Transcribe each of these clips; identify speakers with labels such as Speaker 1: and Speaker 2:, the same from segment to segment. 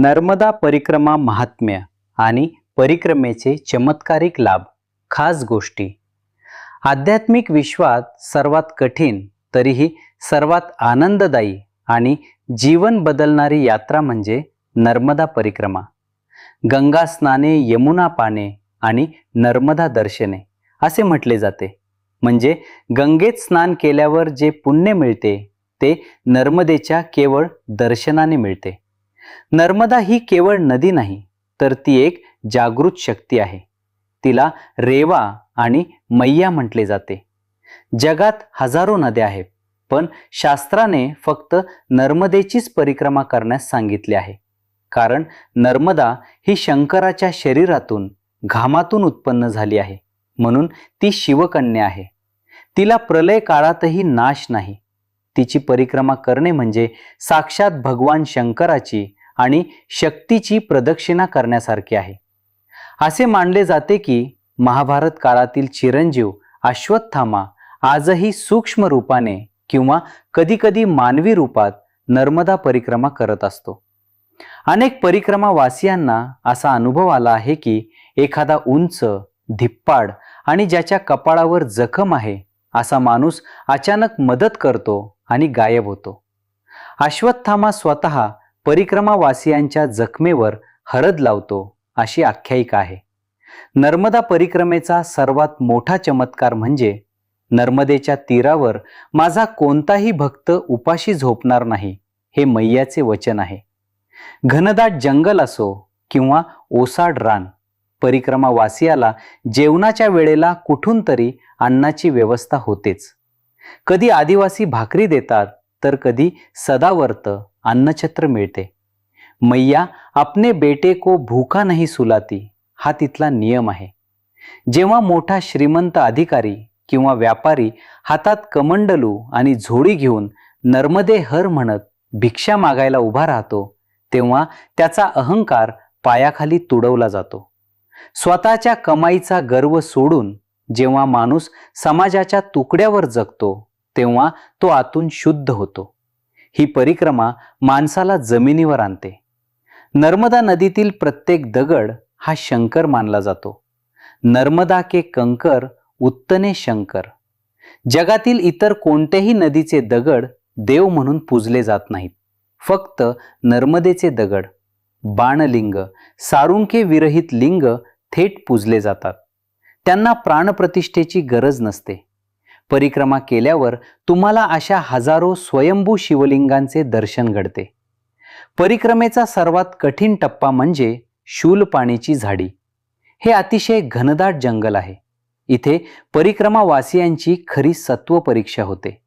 Speaker 1: नर्मदा परिक्रमा महात्म्य आणि परिक्रमेचे चमत्कारिक लाभ. खास गोष्टी. आध्यात्मिक विश्वात सर्वात कठीण तरीही सर्वात आनंददायी आणि जीवन बदलणारी यात्रा म्हणजे नर्मदा परिक्रमा. गंगा स्नाने यमुना पाने आणि नर्मदा दर्शने असे म्हटले जाते. म्हणजे गंगेत स्नान केल्यावर जे पुण्य मिळते ते नर्मदेच्या केवळ दर्शनाने मिळते. नर्मदा ही केवळ नदी नाही तर ती एक जागृत शक्ती आहे. तिला रेवा आणि मैया म्हटले जाते. जगात हजारो नद्या आहेत पण शास्त्राने फक्त नर्मदेचीच परिक्रमा करण्यास सांगितले आहे. कारण नर्मदा ही शंकराच्या शरीरातून घामातून उत्पन्न झाली आहे म्हणून ती शिवकन्या आहे. तिला प्रलय काळातही नाश नाही. तिची परिक्रमा करणे म्हणजे साक्षात भगवान शंकराची आणि शक्तीची प्रदक्षिणा करण्यासारखे आहे. असे मानले जाते की महाभारत काळातील चिरंजीव अश्वत्थामा आजही सूक्ष्म रूपाने किंवा कधीकधी मानवी रूपात नर्मदा परिक्रमा करत असतो. अनेक परिक्रमावासियांना असा अनुभव आला आहे की एखादा उंच धिप्पाड आणि ज्याच्या कपाळावर जखम आहे असा माणूस अचानक मदत करतो आणि गायब होतो. अश्वत्थामा स्वतः परिक्रमावासियांच्या जखमेवर हरद लावतो अशी आख्यायिका आहे. नर्मदा परिक्रमेचा सर्वात मोठा चमत्कार म्हणजे नर्मदेच्या तीरावर माझा कोणताही भक्त उपाशी झोपणार नाही हे मैयाचे वचन आहे. घनदाट जंगल असो किंवा ओसाड रान परिक्रमावासियाला जेवणाच्या वेळेला कुठून तरी अन्नाची व्यवस्था होतेच. कधी आदिवासी भाकरी देतात तर कधी सदावर्त अन्नछत्र मिळते. मैया आपने बेटे को भूका नाही सुलाती हा तिथला नियम आहे. जेव्हा मोठा श्रीमंत अधिकारी किंवा व्यापारी हातात कमंडलू आणि झोडी घेऊन नर्मदे हर म्हणत भिक्षा मागायला उभा राहतो तेव्हा त्याचा अहंकार पायाखाली तुडवला जातो. स्वतःच्या कमाईचा गर्व सोडून जेव्हा माणूस समाजाच्या तुकड्यावर जगतो तेव्हा तो आतून शुद्ध होतो. ही परिक्रमा माणसाला जमिनीवर आणते. नर्मदा नदीतील प्रत्येक दगड हा शंकर मानला जातो. नर्मदा के कंकर उत्तने शंकर. जगातील इतर कोणत्याही नदीचे दगड देव म्हणून पूजले जात नाहीत. फक्त नर्मदेचे दगड बाणलिंग सारुंके विरहित लिंग थेट पूजले जातात. त्यांना प्राणप्रतिष्ठेची गरज नसते. परिक्रमा केल्यावर तुम्हाला अशा हजारो स्वयंभू शिवलिंगांचे दर्शन घडते. परिक्रमेचा सर्वात कठीण टप्पा म्हणजे शूलपाणीची झाडी. हे अतिशय घनदाट जंगल आहे. इथे परिक्रमावासियांची खरी सत्व परीक्षा होते.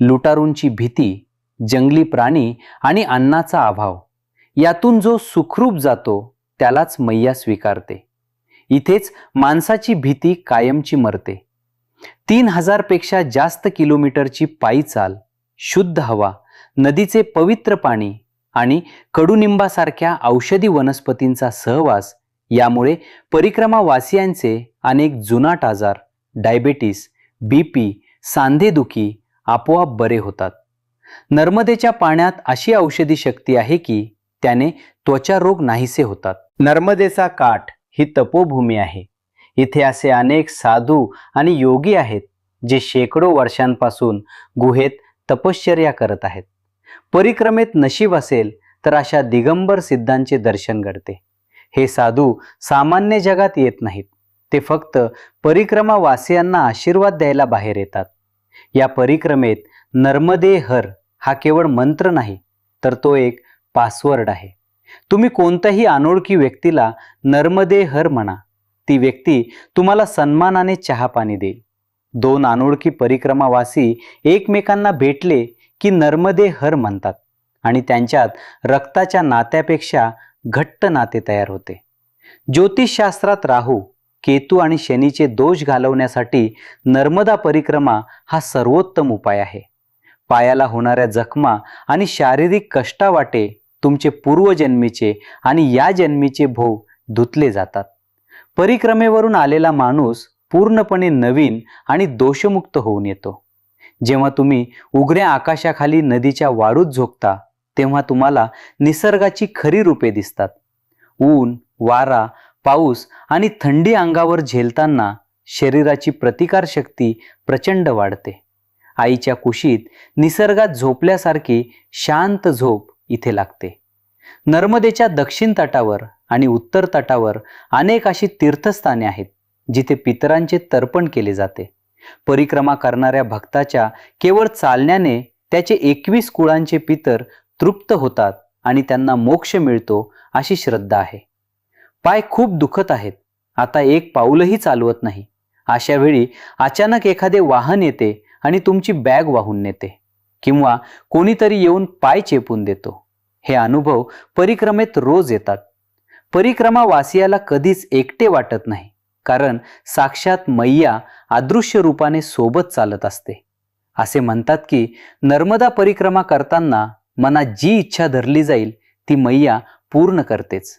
Speaker 1: लुटारूंची भीती जंगली प्राणी आणि अन्नाचा अभाव यातून जो सुखरूप जातो त्यालाच मैया स्वीकारते. इथेच माणसाची भीती कायमची मरते. तीन हजारपेक्षा जास्त किलोमीटरची पायी चाल शुद्ध हवा नदीचे पवित्र पाणी आणि कडुनिंबासारख्या औषधी वनस्पतींचा सहवास यामुळे परिक्रमावासियांचे अनेक जुनाट आजार डायबेटीस बी पी सांधेदुखी आपोआप बरे होतात. नर्मदेच्या पाण्यात अशी औषधी शक्ती आहे की त्याने त्वचा रोग नाहीसे होतात. नर्मदेचा काठ ही तपोभूमी आहे. इथे असे अनेक साधू आणि योगी आहेत जे शेकडो वर्षांपासून गुहेत तपश्चर्या करत आहेत. परिक्रमेत नशीब असेल तर अशा दिगंबर सिद्धांचे दर्शन घडते. हे साधू सामान्य जगात येत नाहीत. ते फक्त परिक्रमावासियांना आशीर्वाद द्यायला बाहेर येतात. या परिक्रमेत नर्मदे हर हा केवळ मंत्र नाही तर तो एक पासवर्ड आहे. तुम्ही कोणत्याही अनोळखी व्यक्तीला नर्मदे हर म्हणा ती व्यक्ती तुम्हाला सन्मानाने चहा पाणी देईल. दोन अनोळखी परिक्रमावासी एकमेकांना भेटले की नर्मदे हर म्हणतात आणि त्यांच्यात रक्ताच्या नात्यापेक्षा घट्ट नाते तयार होते. ज्योतिषशास्त्रात राहू केतू आणि शनीचे दोष घालवण्यासाठी नर्मदा परिक्रमा हा सर्वोत्तम उपाय आहे. पायाला होणाऱ्या जखमा आणि शारीरिक कष्टावाटे तुमचे पूर्वजन्मीचे आणि या जन्मीचे भोग धुतले जातात. परिक्रमेवरून आलेला माणूस पूर्णपणे नवीन आणि दोषमुक्त होऊन येतो. जेव्हा तुम्ही उघड्या आकाशाखाली नदीच्या वाळूत झोपता तेव्हा तुम्हाला निसर्गाची खरी रूपे दिसतात. ऊन वारा पाऊस आणि थंडी अंगावर झेलताना शरीराची प्रतिकारशक्ती प्रचंड वाढते. आईच्या कुशीत निसर्गात झोपल्यासारखी शांत झोप इथे लागते. नर्मदेच्या दक्षिण तटावर आणि उत्तर तटावर अनेक अशी तीर्थस्थाने आहेत जिथे पितरांचे तर्पण केले जाते. परिक्रमा करणाऱ्या भक्ताच्या केवळ चालण्याने त्याचे एकवीस कुळांचे पितर तृप्त होतात आणि त्यांना मोक्ष मिळतो अशी श्रद्धा आहे. पाय खूप दुखत आहेत आता एक पाऊलही चालवत नाही. अशा वेळी अचानक एखादे वाहन येते आणि तुमची बॅग वाहून नेते किंवा कोणीतरी येऊन पाय चेपून देतो. हे अनुभव परिक्रमेत रोज येतात. परिक्रमा वासियाला कधीच एकटे वाटत नाही कारण साक्षात मैया अदृश्य रूपाने सोबत चालत असते. असे म्हणतात की नर्मदा परिक्रमा करताना मनात जी इच्छा धरली जाईल ती मैया पूर्ण करतेच.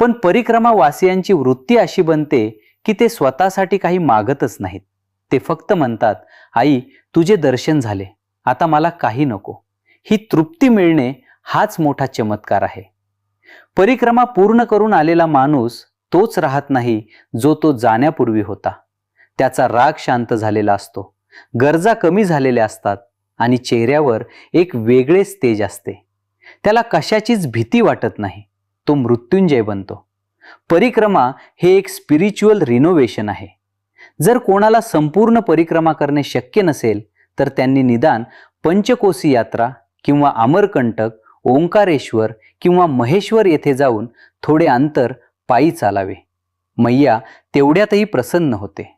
Speaker 1: पण परिक्रमा वासियांची वृत्ती अशी बनते की ते स्वतःसाठी काही मागतच नाहीत. ते फक्त म्हणतात आई तुझे दर्शन झाले. आता मला काही नको. ही तृप्ती मिळणे हाच मोठा चमत्कार आहे. परिक्रमा पूर्ण करून आलेला माणूस तोच राहत नाही जो तो जाण्यापूर्वी होता. त्याचा राग शांत झालेला असतो. गरजा कमी झालेल्या असतात आणि चेहऱ्यावर एक वेगळेच तेज असते. त्याला कशाचीच भीती वाटत नाही. तो मृत्युंजय बनतो. परिक्रमा हे एक स्पिरिच्युअल रिनोव्हेशन आहे. जर कोणाला संपूर्ण परिक्रमा करणे शक्य नसेल तर त्यांनी निदान पंचकोसी यात्रा किंवा अमरकंटक ओंकारेश्वर किंवा महेश्वर येथे जाऊन थोडे अंतर पायी चालावे. मैया तेवढ्यातही प्रसन्न होते.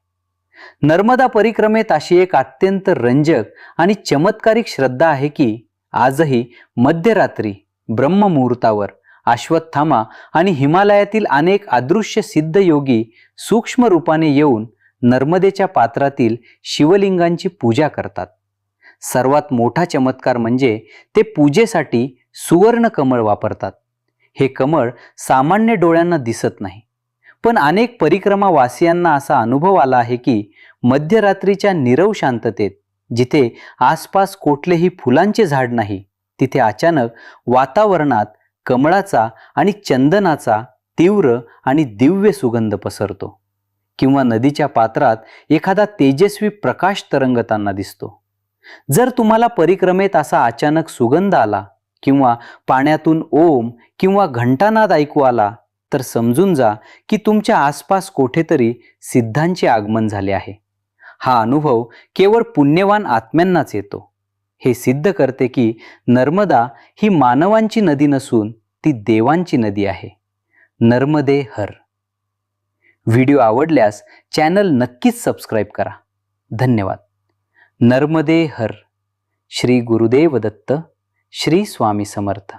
Speaker 1: नर्मदा परिक्रमेत अशी एक अत्यंत रंजक आणि चमत्कारिक श्रद्धा आहे की आजही मध्यरात्री ब्रह्ममुहूर्तावर अश्वत्थामा आणि हिमालयातील अनेक अदृश्य सिद्ध योगी सूक्ष्म रूपाने येऊन नर्मदेच्या पात्रातील शिवलिंगांची पूजा करतात. सर्वात मोठा चमत्कार म्हणजे ते पूजेसाठी सुवर्ण कमळ वापरतात. हे कमळ सामान्य डोळ्यांना दिसत नाही. पण अनेक परिक्रमा वासियांना असा अनुभव आला आहे की मध्यरात्रीच्या निरव शांततेत जिथे आसपास कुठलेही फुलांचे झाड नाही तिथे अचानक वातावरणात कमळाचा आणि चंदनाचा तीव्र आणि दिव्य सुगंध पसरतो. किंवा नदीच्या पात्रात एखादा तेजस्वी प्रकाश तरंगताना दिसतो. जर तुम्हाला परिक्रमेत असा अचानक सुगंध आला किंवा पाण्यातून ओम किंवा घंटानाद ऐकू आला तर समजून जा की तुमच्या आसपास कोठेतरी सिद्धांचे आगमन झाले आहे. हा अनुभव केवळ पुण्यवान आत्म्यांनाच येतो. हे सिद्ध करते की नर्मदा ही मानवांची नदी नसून ती देवांची नदी आहे. नर्मदे हर. व्हिडिओ आवडल्यास चॅनल नक्कीच सबस्क्राईब करा. धन्यवाद. नर्मदे हर. श्री गुरुदेव दत्त श्री स्वामी समर्थ.